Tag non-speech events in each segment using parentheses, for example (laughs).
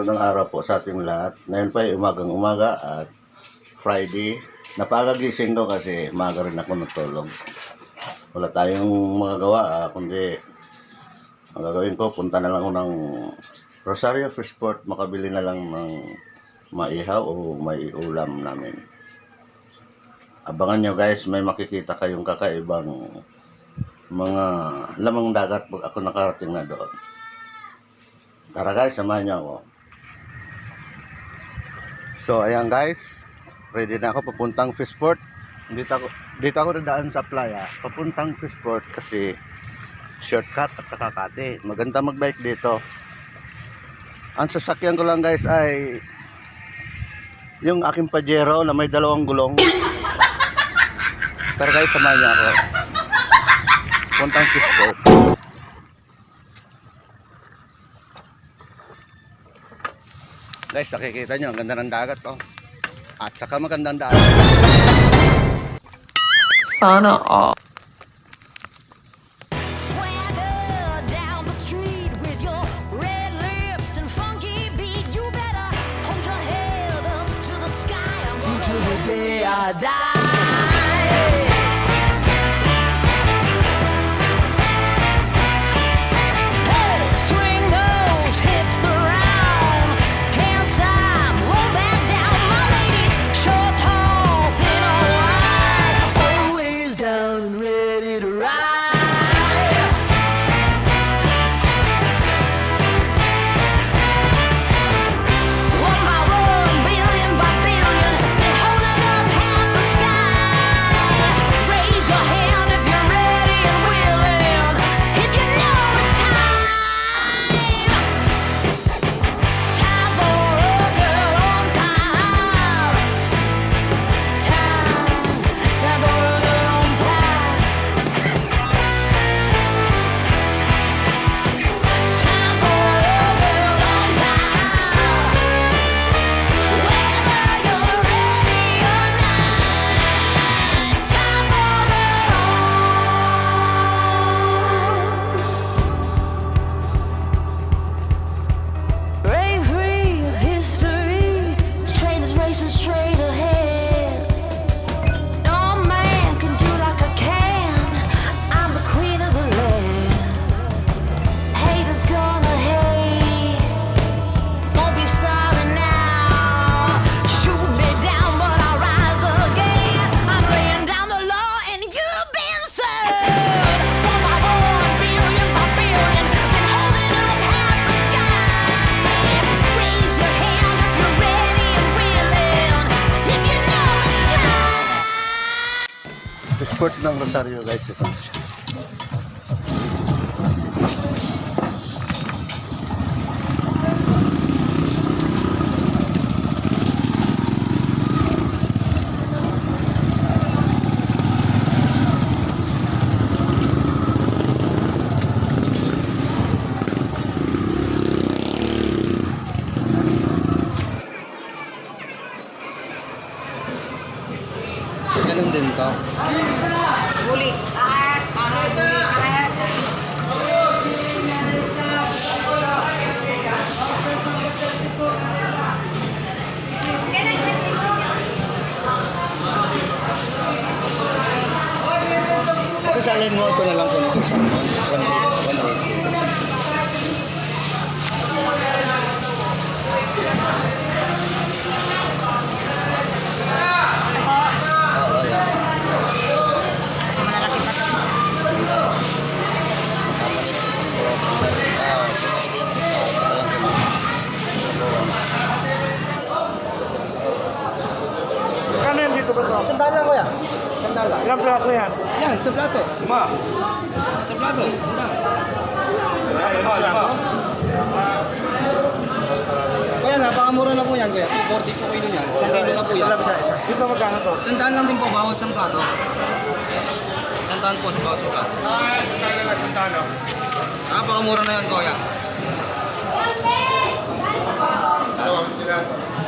magandang araw po sa ating lahat. Ngayon pa ay umagang umaga at Friday. Napakagising ko kasi maga rin ako natulog. Wala tayong magagawa ah, kundi ang gagawin ko, punta na lang ako ng Rosario Fishport, makabili na lang ng maihaw o may ulam namin. Abangan nyo guys, may makikita kayong kakaibang mga lamang dagat pag ako nakarating na doon. Tara guys, samahan niyo ako. So, ayan guys. Ready na ako papuntang Fishport. Dito ako, dito ako dadaan sa playa. Papuntang Fishport kasi shortcut at saka kate. Maganda magbike dito. Ang sasakyan ko lang guys ay yung aking Pajero na may dalawang gulong. Pero guys, samahan niyo ako. Puntang Fishport. Guys, nakikita nyo, ang ganda ng dagat, oh. At saka magandang daan. Sana all. Swagger down Fishport ng Rosario guys ito. Ganun din to. Ito sa alin mo, ito na lang kung ito sa 180. Sa plato. Lima. Sa plato. Sandal. Lima, lima. Kuya, napakamura na po yan kuya. 240 po kilo yan. Isang kilo na po yan. Dito magkano to? Sandal lang din po bawat sa plato. Sandal po sa bawat sa plato. Ah, sandal lang, sandal. Napakamura na yan kuya.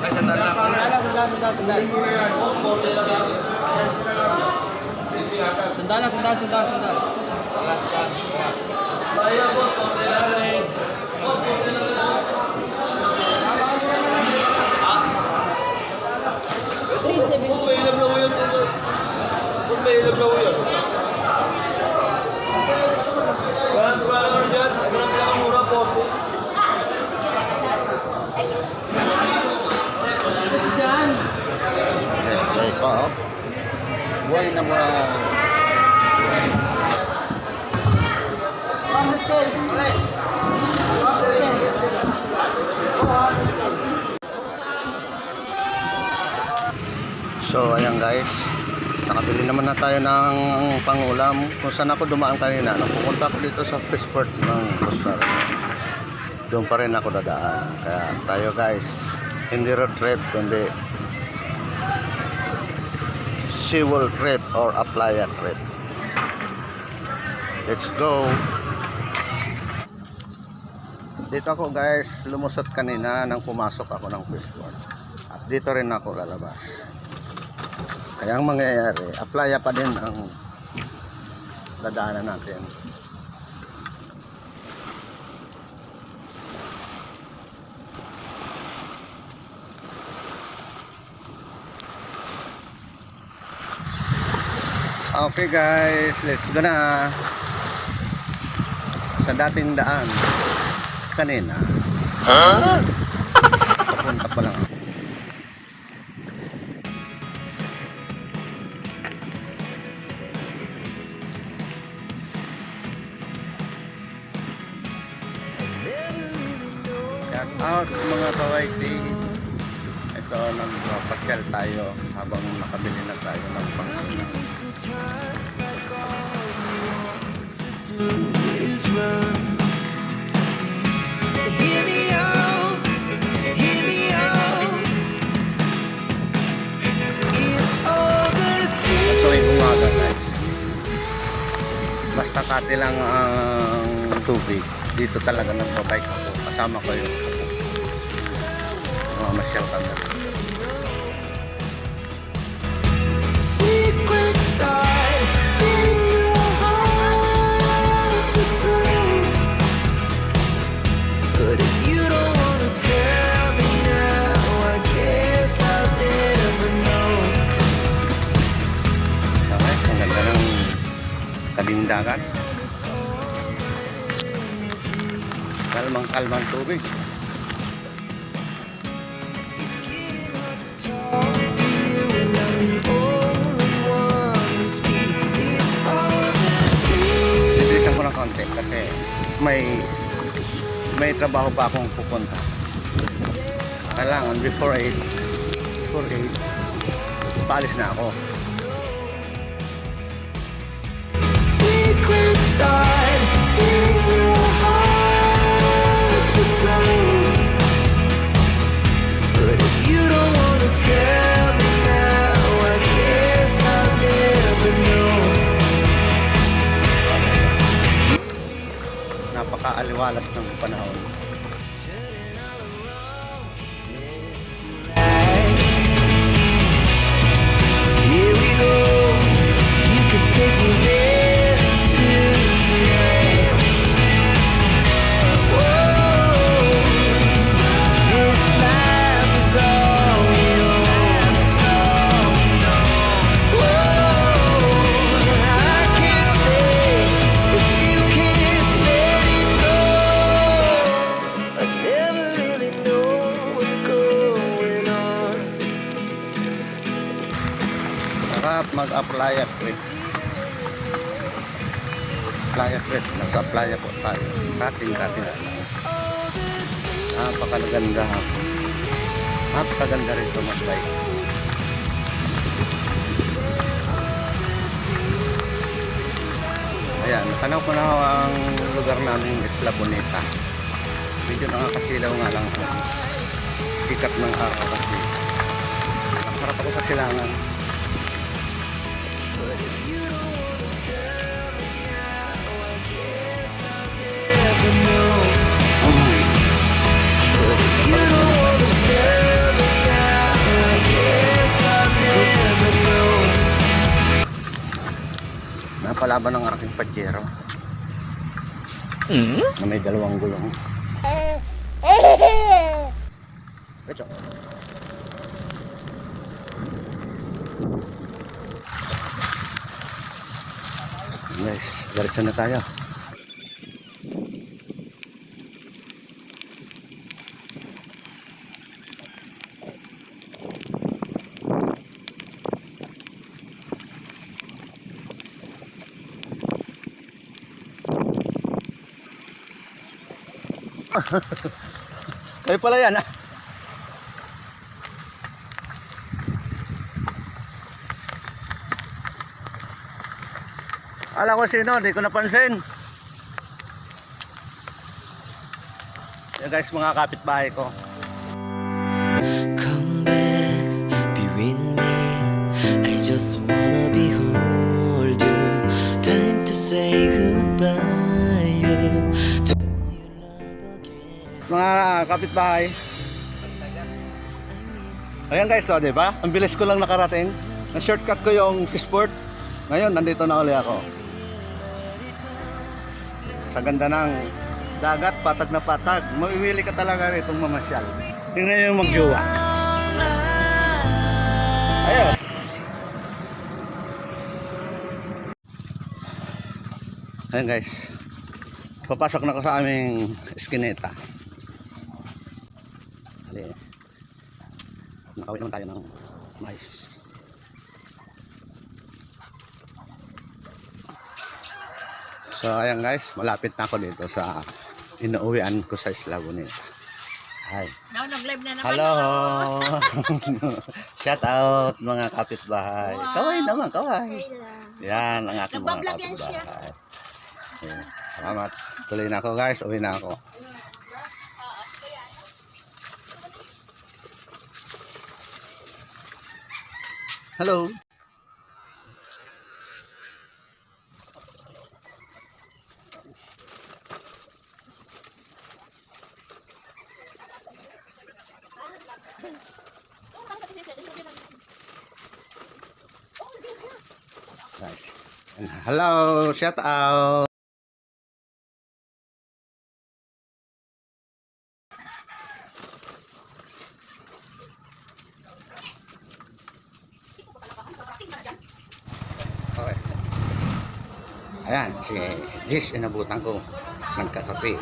Ay, sandal lang. Sandal lang, sandal, sandal, sandal. Sandal lang, sandal, sandal, sandal. Sandal, sandal. Sandal rin. Buhay na buhay. So ayan guys, nakabili naman na tayo ng pangulam. Kung saan ako dumaan kanina, nung pupunta ako dito sa Fishport ng Rosario. Doon pa rin ako dadaan. Kaya tayo guys, hindi road trip, kundi seawall trip or a playa trip. Let's go! Dito ako guys, lumusot kanina nang pumasok ako ng Fishport. At dito rin ako lalabas. Kaya ang mangyayari, applya pa din ang dadaanan natin. Okay guys, let's go na. Sa dating daan kanina. Papunta pa lang. Tayo habang nakabili na tayo ng the At tuwing umaga guys. Basta kati lang ang tubig. Dito talaga nagbabike ako. Kasama ko yung apo. Mga masyal kami. It's all the things. Bilisan ko ng konti kasi may may trabaho pa akong pupunta. Kailangan before 8 before 8 paalis na ako. Napakaaliwalas ng panahon. Na lang. Napakaganda. Napakaganda rin ito mag-bike. Ayan, tanaw ko na ang lugar namin Isla Bonita. Medyo nakakasilaw nga lang ang sikat ng araw kasi nakaharap ako sa silangan. Napalaban ng aking pajero. Na may dalawang gulong. Ito. Guys, diretso na tayo. Kayo pala yan, ah. Alam ko sino, di ko napansin. Yan guys, mga kapitbahay ko. Kapitbahay. Ayan guys, oh, di ba? Ang bilis ko lang nakarating. Na-shortcut ko yung sport. Ngayon, nandito na uli ako. Sa ganda ng dagat, patag na patag. Mamimili ka talaga rito mamasyal. Tingnan nyo yung magjowa. Ayos! Ayan guys. Papasok na ko sa aming eskineta. Nakawin naman tayo ng mais. So ayan guys, malapit na ako dito sa inuuwian ko sa Isla Bonita. Hi. Now, nag-live na naman. Hello! (laughs) Shout out mga kapitbahay. Kaway naman, kaway. Yan ang ating mga yan kapitbahay. Salamat. Tuloy na ako guys, uwi na ako. Hello. Nice. And hello, shout out. Ayan, si Liz, inabutan ko. Nagkakape.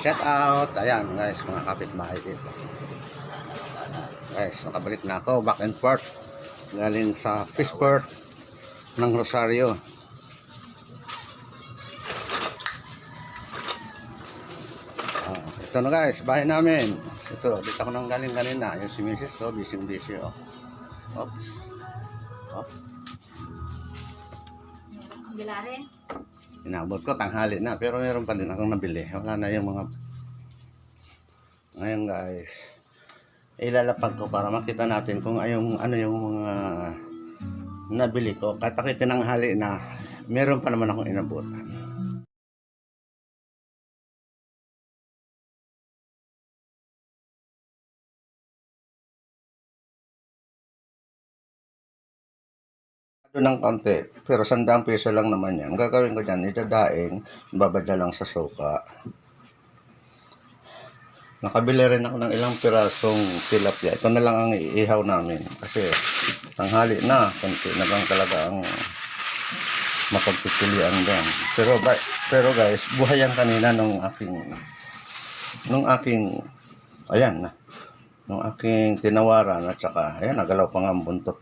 Shout out. Ayan, guys, mga kapitbahay dito. Guys, nakabalik na ako. Back and forth. Galing sa Fishport ng Rosario. Ah, ito na guys, bahay namin. Ito, dito ako nang galing kanina. Yung si Mrs. So, busy busy oh. Oops. Oh, Bila rin. inabot ko, tanghali na. Pero meron pa din akong nabili. Wala na yung mga... Ngayon guys, ilalapag ko para makita natin kung ayong, ano yung mga nabili ko. Kahit ako tinanghali na, meron pa naman akong inabutan. Ito ng konti, pero sandang piso lang naman yan. Gagawin ko dyan, idadaing, babadya lang sa suka. Nakabili rin ako ng ilang pirasong tilapia. Ito na lang ang iihaw namin. Kasi tanghali na, konti na lang talaga ang mapagpipilian doon. Pero, pero guys, buhay yan kanina nung aking, nung aking, ayan na, nung aking tinawaran at saka, ayan, nagalaw pa nga ang buntot.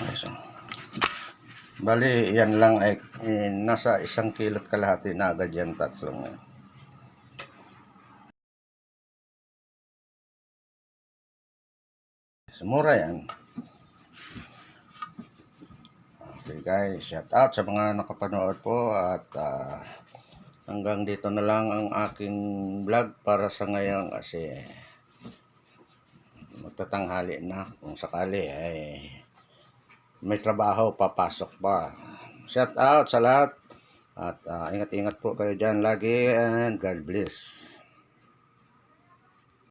Okay, so. Bali, yan lang ay eh, nasa isang kilot kalahati na agad yan tatlong. So, mura yan. Okay guys, shout out sa mga nakapanood po at ah, hanggang dito na lang ang aking vlog para sa ngayon kasi magtatanghali na kung sakali ay may trabaho, papasok pa. Shout out sa lahat. At ah, ingat-ingat po kayo dyan lagi and God bless.